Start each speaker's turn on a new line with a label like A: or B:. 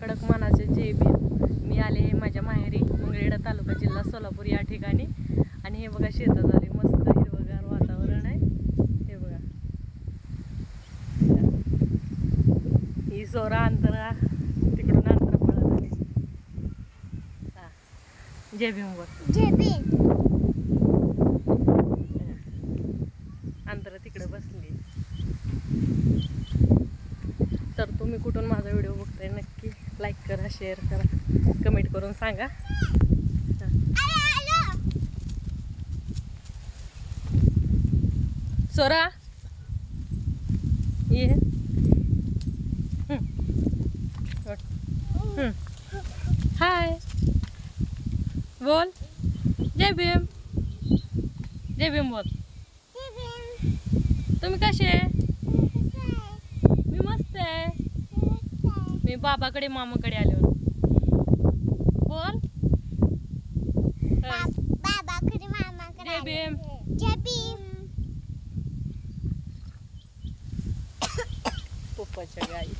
A: कडक मानाचे जे बी मी आले आहे माझ्या माहेरी मंगळवेढा तालुका जिल्हा सोलापूर या ठिकाणी. आणि हे बघा शेतात आले मस्त हिरवगार वातावरण आहे. हे बघा. ही सोरा अंतरा तिकडून अंतरा पळत आली हा. भीम बोल
B: जेबी
A: अंतरा तिकडे बसली. तर तुम्ही कुठून माझा व्हिडिओ बघताय नक्की? लाईक करा शेअर करा. कमेंट करून सांगा. सोरा. ये. हाय बोल. जय भीम. जय भीम बोल तुम्ही कसे आहे मी मस्त आहे मी बाबाकडे मामाकडे आले बोल.
B: बाबाकडे मामाकडे भीम.
A: पप्पाच्या गाई.